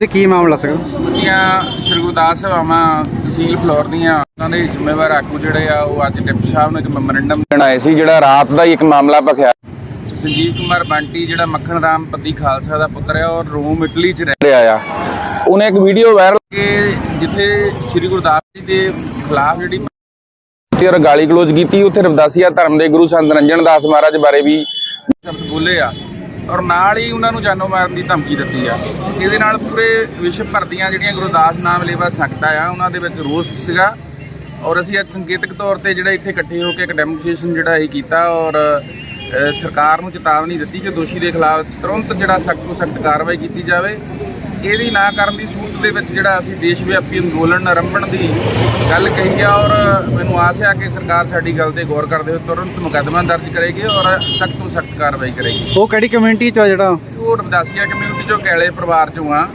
ਤੇ ਕੀ ਮਾਮਲਾ ਸੀਗਾ? ਬੱਚੀਆਂ ਸ਼੍ਰੀ ਗੁਰਦਾਸ ਸਭਾਵਾਂ ਤਹਿਸੀਲ ਫਲੋਰ ਦੀਆਂ, ਉਹਨਾਂ ਦੇ ਜ਼ਿੰਮੇਵਾਰ ਆਗੂ ਜਿਹੜੇ ਆ, ਉਹ ਅੱਜ ਡਿਪਟੀ ਸਾਹਿਬ ਨੂੰ ਇੱਕ ਮੈਮੋਰੰਡਮ ਦੇਣ ਆਏ ਸੀ, ਜਿਹੜਾ ਰਾਤ ਦਾ ਹੀ ਇੱਕ ਮਾਮਲਾ ਭਖਿਆ। ਸੰਜੀਵ ਕੁਮਾਰ ਬੰਟੀ, ਜਿਹੜਾ ਮੱਖਣ ਰਾਮ ਪੱਦੀ ਖਾਲਸਾ ਦਾ ਪੁੱਤਰ ਹੈ ਔਰ ਰੋਮ, ਇਟਲੀ 'ਚ ਰਹਿ ਰਿਹਾ ਆ। ਉਹਨੇ ਇੱਕ ਵੀਡੀਓ ਵਾਇਰਲ ਕਿ ਜਿੱਥੇ ਸ਼੍ਰੀ ਗੁਰਦਾਸ ਜੀ ਦੇ ਖਿਲਾਫ ਜਿਹੜੀ ਤੇ ਗਾਲੀ ਗਲੋਚ ਕੀਤੀ, ਉੱਥੇ ਰਵਦਾਸੀਆ ਧਰਮ ਦੇ ਗੁਰੂ ਸੰਤ ਰੰਜਨ ਦਾਸ ਮਹਾਰਾਜ ਬਾਰੇ ਵੀ ਸ਼ਬਦ ਬੋਲੇ ਆ। ਔਰ ਨਾਲ ਹੀ ਉਹਨਾਂ ਨੂੰ ਜਾਨੋਂ ਮਾਰਨ ਦੀ ਧਮਕੀ ਦਿੱਤੀ ਆ। ਇਹਦੇ ਨਾਲ ਪੂਰੇ ਵਿਸ਼ਵ ਭਰ ਦੀਆਂ ਜਿਹੜੀਆਂ ਗੁਰਦਾਸ ਨਾਮ ਲੇਵਾ ਸੰਗਤਾਂ ਆ, ਉਹਨਾਂ ਦੇ ਵਿੱਚ ਰੋਸ ਸੀਗਾ। ਔਰ ਅਸੀਂ ਅੱਜ ਸੰਕੇਤਕ ਤੌਰ ਤੇ ਜਿਹੜਾ ਇੱਥੇ ਇਕੱਠੇ ਹੋ ਕੇ ਇੱਕ ਡੈਮੋਨਸਟ੍ਰੇਸ਼ਨ ਜਿਹੜਾ ਇਹ ਕੀਤਾ ਔਰ ਸਰਕਾਰ ਨੂੰ ਚੇਤਾਵਨੀ ਦਿੱਤੀ ਕਿ ਦੋਸ਼ੀ ਦੇ ਖਿਲਾਫ ਤੁਰੰਤ ਜਿਹੜਾ ਸਖਤ ਤੋਂ ਸਖਤ ਕਾਰਵਾਈ ਕੀਤੀ ਜਾਵੇ। ਇਹਦੀ ਨਾ ਕਰਨ ਦੀ ਸੂਰਤ ਦੇ ਵਿੱਚ ਜਿਹੜਾ ਅਸੀਂ ਦੇਸ਼ ਵਿਆਪੀ ਅੰਦੋਲਨ ਆਰੰਭਣ ਦੀ ਗੱਲ ਕਹੀ ਆ ਔਰ ਮੈਨੂੰ ਆਸ ਹੈ ਕਿ ਸਰਕਾਰ ਸਾਡੀ ਗੱਲ ਤੇ ਗੌਰ ਕਰਦੇ ਹੋਏ ਤੁਰੰਤ ਮੁਕੱਦਮਾ ਦਰਜ ਕਰੇਗੀ ਔਰ ਸਖਤ ਤੋਂ ਸਖਤ ਕਾਰਵਾਈ ਕਰੇਗੀ। ਉਹ ਕਿਹੜੀ ਕਮਿਊਨਿਟੀ ਚ ਆ ਜਿਹੜਾ? ਉਹ ਰਵਦਾਸੀਆ ਕਮਿਊਨਿਟੀ ਚੋਂ ਕੈਲੇ ਪਰਿਵਾਰ ਚੋਂ ਆ।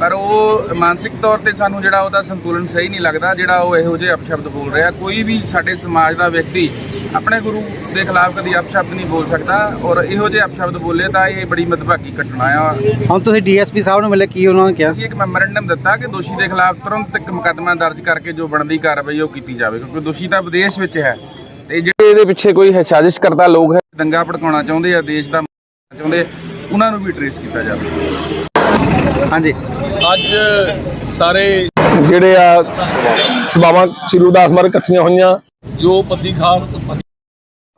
ਪਰ ਉਹ ਮਾਨਸਿਕ ਤੌਰ ਤੇ ਸਾਨੂੰ ਜਿਹੜਾ ਉਹਦਾ ਸੰਤੁਲਨ ਸਹੀ ਨਹੀਂ ਲੱਗਦਾ ਜਿਹੜਾ ਉਹ ਇਹੋ ਜਿਹੇ ਅਪਸ਼ਬਦ ਬੋਲ ਰਿਹਾ। ਕੋਈ ਵੀ ਸਾਡੇ ਸਮਾਜ ਦਾ ਵਿਅਕਤੀ ਆਪਣੇ ਗੁਰੂ ਦੇ ਖਿਲਾਫ ਕਦੀ ਅਪਸ਼ਬਦ ਨਹੀਂ ਬੋਲ ਸਕਦਾ ਔਰ ਇਹੋ ਜਿਹੇ ਅਪਸ਼ਬਦ ਬੋਲੇ ਤਾਂ ਇਹ ਬੜੀ ਮਦਭਾਗੀ ਘਟਨਾ ਆ। ਹੁਣ ਤੁਸੀਂ ਡੀਐਸਪੀ ਸਾਹਿਬ ਨੂੰ ਮਿਲੇ ਕੀ ਉਹਨਾਂ ਨੇ ਕਿਹਾ? ਅਸੀਂ ਇੱਕ ਮੈਮੋਰੰਡਮ ਦਿੱਤਾ ਕਿ ਦੋਸ਼ੀ ਦੇ ਖਿਲਾਫ ਤੁਰੰਤ ਇੱਕ ਮੁਕੱਦਮਾ ਦਰਜ ਕਰਕੇ ਜੋ ਬਣਦੀ ਕਾਰਵਾਈ ਉਹ ਕੀਤੀ ਜਾਵੇ ਕਿਉਂਕਿ ਦੋਸ਼ੀ ਤਾਂ ਵਿਦੇਸ਼ ਵਿੱਚ ਹੈ। ਤੇ ਜਿਹੜੇ ਇਹਦੇ ਪਿੱਛੇ ਕੋਈ ਸਾਜ਼ਿਸ਼ ਕਰਤਾ ਲੋਕ ਹੈ? ਦੰਗਾ ਭੜਕਾਉਣਾ ਚਾਹੁੰਦੇ ਆ ਦੇਸ਼ ਦਾ ਚਾਹੁੰਦੇ ਉਹਨਾਂ ਨੂੰ ਵੀ ਟਰੇਸ ਕੀਤਾ ਜਾਵੇ। ਹਾਂਜੀ। ਅੱਜ ਸਾਰੇ ਜਿਹੜੇ ਆ ਸਭਾਵਾਂ ਸ੍ਰੀ ਗੁਰਦਾਸ ਮਹਾਰਾਜ ਇਕੱਠੀਆਂ ਹੋਈਆਂ। ਜੋ ਪੱਦੀ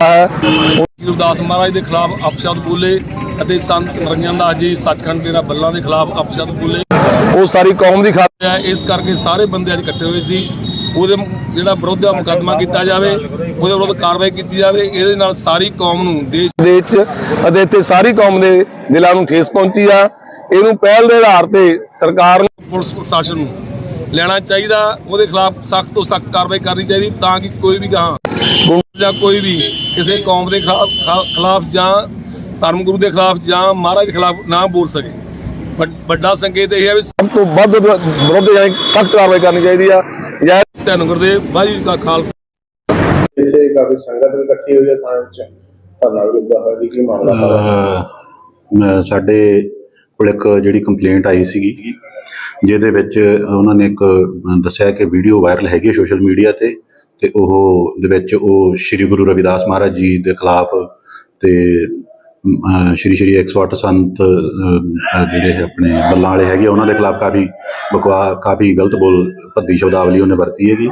ਹੈ ਸ੍ਰੀ ਗੁਰਦਾਸ ਮਹਾਰਾਜ ਦੇ ਖਿਲਾਫ ਅਪਸ਼ਬਦ ਬੋਲੇ ਅਤੇ ਸੰਤ ਨਰਿੰਦਰ ਦਾਸ ਜੀ ਸੱਚਖੰਡ ਦੇ ਬੱਲਾਂ ਦੇ ਖਿਲਾਫ ਅਪਸ਼ਬਦ ਬੋਲੇ। ਉਹ ਸਾਰੀ ਕੌਮ ਦੀ ਖਾਤਰ ਹੈ। ਇਸ ਕਰਕੇ ਸਾਰੇ ਬੰਦੇ ਅੱਜ ਇਕੱਠੇ ਹੋਏ ਸੀ। ਉਹਦੇ ਜਿਹੜਾ ਵਿਰੋਧ ਦਾ ਮੁਕੱਦਮਾ ਕੀਤਾ ਜਾਵੇ ਉਹਦੇ ਵਿਰੁੱਧ ਕਾਰਵਾਈ ਕੀਤੀ ਜਾਵੇ। ਇਹਦੇ ਨਾਲ ਸਾਰੀ ਕੌਮ ਨੂੰ ਦੇਸ਼ ਦੇ ਵਿੱਚ ਅਤੇ ਇੱਥੇ ਸਾਰੀ ਕੌਮ ਦੇ ਦਿਲਾਂ ਨੂੰ ਠੇਸ ਪਹੁੰਚੀ ਆ। ਇਹਨੂੰ ਪਹਿਲ ਦੇ ਆਧਾਰ ਤੇ ਸਰਕਾਰ ਨੂੰ ਪੁਲਿਸ ਪ੍ਰਸ਼ਾਸਨ ਨੂੰ ਲੈਣਾ ਚਾਹੀਦਾ ਉਹਦੇ ਖਿਲਾਫ ਸਖਤ ਤੋਂ ਸਖਤ ਕਾਰਵਾਈ ਕਰਨੀ ਚਾਹੀਦੀ ਤਾਂ ਕਿ ਕੋਈ ਵੀ ਗੁੰਡਾ ਜਾਂ ਕੋਈ ਵੀ ਕਿਸੇ ਕੌਮ ਦੇ ਖਿਲਾਫ ਜਾਂ ਧਰਮ ਗੁਰੂ ਦੇ ਖਿਲਾਫ ਜਾਂ ਮਹਾਰਾਜ ਦੇ ਖਿਲਾਫ ਨਾ ਬੋਲ ਸਕੇ। ਵੱਡ- ਸੰਕੇਤ ਇਹ ਹੈ ਵੀ ਸਭ ਤੋਂ ਵੱਧ ਵਿਰੋਧ ਜਾਨੀ ਸਖਤ ਕਾਰਵਾਈ ਕਰਨੀ ਚਾਹੀਦੀ ਆ। ਜਾਂ ਧੰਨ ਗੁਰਦੇਵ ਵਾਹਿਗੁਰੂ ਕਾ ਖਾਲਸਾ। ਇੱਥੇ ਕਾਫੀ ਸੰਗਤ ਇਕੱਠੀ ਹੋਈ ਹੈ ਥਾਣੇ ਵਿੱਚ ਧਰਨਾ ਵਿਰੁੱਧ ਜੀ ਕੀ ਮਾਮਲਾ? ਹੈ ਸਾਡੇ ਕੋਲ ਇੱਕ ਜਿਹੜੀ ਕੰਪਲੇਂਟ ਆਈ ਸੀਗੀ ਜਿਹਦੇ ਵਿੱਚ ਉਹਨਾਂ ਨੇ ਇੱਕ ਦੱਸਿਆ ਕਿ ਵੀਡੀਓ ਵਾਇਰਲ ਹੈਗੀ ਸੋਸ਼ਲ ਮੀਡੀਆ ਤੇ ਤੇ ਉਹ ਦੇ ਵਿੱਚ ਉਹ ਸ੍ਰੀ ਗੁਰੂ ਰਵਿਦਾਸ ਮਹਾਰਾਜ ਜੀ ਦੇ ਖਿਲਾਫ ਤੇ ਅਹ, ਸ਼੍ਰੀ ਸ਼੍ਰੀ 108 ਸੰਤ ਜਿਹੜੇ ਆਪਣੇ ਬੱਲਾਂ ਵਾਲੇ ਹੈਗੇ ਆ, ਉਹਨਾਂ ਦੇ ਖਿਲਾਫ ਕਾਫੀ ਬਕਵਾ ਕਾਫੀ ਗਲਤ ਬੋਲ ਭੱਦੀ ਸ਼ਬਦਾਵਲੀ ਉਹਨੇ ਵਰਤੀ ਹੈਗੀ।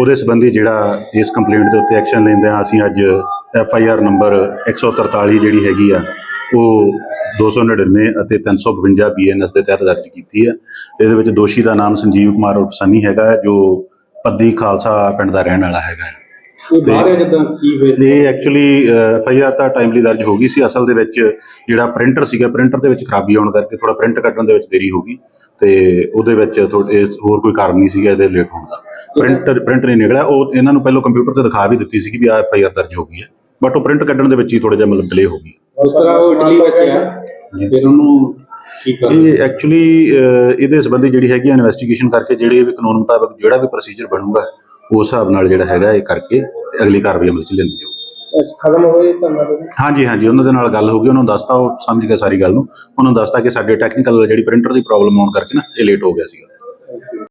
ਉਹਦੇ ਸੰਬੰਧੀ ਜਿਹੜਾ ਇਸ ਕੰਪਲੇਂਟ ਦੇ ਉੱਤੇ ਐਕਸ਼ਨ ਲੈਂਦੇ ਆ ਅਸੀਂ ਅੱਜ ਐਫ ਆਈ ਆਰ ਨੰਬਰ 143 ਜਿਹੜੀ ਹੈਗੀ ਆ ਉਹ 299 ਅਤੇ 352 ਬੀਐਨਐਸ ਦੇ ਤਹਿਤ ਦਰਜ ਕੀਤੀ ਹੈ। ਇਹਦੇ ਵਿੱਚ ਦੋਸ਼ੀ ਦਾ ਨਾਮ ਸੰਜੀਵ ਕੁਮਾਰ ਉਰਫ ਸੰਨੀ ਹੈਗਾ ਹੈ, ਜੋ ਪੱਦੀ ਖਾਲਸਾ ਪਿੰਡ ਦਾ ਰਹਿਣ ਵਾਲਾ ਹੈਗਾ ਹੈ। ਕੋਈ ਬਾਹਰ ਹੈ ਜਿੱਦਾਂ ਕੀ ਇਹ ਐਕਚੁਅਲੀ ਐਫ ਆਈ ਆਰ ਤਾਂ ਟਾਈਮਲੀ ਦਰਜ ਹੋ ਗਈ ਸੀ। ਅਸਲ ਦੇ ਵਿੱਚ ਜਿਹੜਾ ਪ੍ਰਿੰਟਰ ਸੀਗਾ ਪ੍ਰਿੰਟਰ ਦੇ ਵਿੱਚ ਖਰਾਬੀ ਆਉਣ ਕਰਕੇ ਥੋੜਾ ਪ੍ਰਿੰਟ ਕੱਢਣ ਦੇ ਵਿੱਚ ਦੇਰੀ ਹੋ ਗਈ। ਤੇ ਉਹਦੇ ਵਿੱਚ ਇਸ ਹੋਰ ਕੋਈ ਕਾਰਨ ਨਹੀਂ ਸੀਗਾ ਇਹਦੇ ਲੇਟ ਹੋਣ ਦਾ। ਪ੍ਰਿੰਟਰ ਪ੍ਰਿੰਟ ਨਹੀਂ ਨਿਕਲਿਆ। ਉਹ ਇਹਨਾਂ ਨੂੰ ਪਹਿਲਾਂ ਕੰਪਿਊਟਰ ਤੇ ਦਿਖਾ ਵੀ ਦਿੱਤੀ ਸੀ ਕਿ ਵੀ ਆ ਐਫ ਆਈ ਆਰ ਦਰਜ ਹੋ ਗਈ ਹੈ। ਬਟ ਉਹ ਪ੍ਰਿੰਟ ਕੱਢਣ ਦੇ ਵਿੱਚ ਹੀ ਥੋੜਾ ਜਿਹਾ ਮਤਲਬ ਡਿਲੇ ਹੋ ਗਈ ਉਸ ਤਰ੍ਹਾਂ ਉਹ ਇਟਲੀ ਵਿੱਚ ਹੈ। ਫਿਰ ਉਹਨੂੰ ਕੀ ਕਰਨਾ? ਇਹ ਐਕਚੁਅਲੀ ਇਹਦੇ ਸੰਬੰਧੀ ਜਿਹੜੀ ਹੈਗੀ ਇਨਵੈਸਟੀਗੇਸ਼ਨ ਕਰਕੇ ਜਿਹੜੇ ਵੀ ਕਾਨੂੰਨ ਮੁਤਾਬਕ ਜਿਹੜਾ ਵੀ ਪ੍ਰੋਸੀਜਰ ਬਣੂਗਾ ਉਸ ਹਿਸਾਬ ਨਾਲ ਜਿਹੜਾ ਹੈਗਾ ਇਹ ਕਰਕੇ ਤੇ ਅਗਲੀ ਕਾਰਵਾਈ ਅਮਲ ਚ ਲਿਆਂਦੀ ਜਾਊਗੀ। ਖਤਮ ਹੋਏ ਦੇ ਹਾਂਜੀ ਹਾਂਜੀ ਉਹਨਾਂ ਦੇ ਨਾਲ ਗੱਲ ਹੋ ਗਈ ਉਹਨਾਂ ਨੂੰ ਦੱਸਤਾ ਉਹ ਸਮਝ ਗਏ ਸਾਰੀ ਗੱਲ ਨੂੰ। ਉਹਨਾਂ ਨੂੰ ਦੱਸਤਾ ਕਿ ਸਾਡੇ ਟੈਕਨੀਕਲ ਜਿਹੜੀ ਪ੍ਰਿੰਟਰ ਦੀ ਪ੍ਰੋਬਲਮ ਆਉਣ ਕਰਕੇ ਨਾ ਇਹ ਲੇਟ ਹੋ ਗਿਆ ਸੀਗਾ।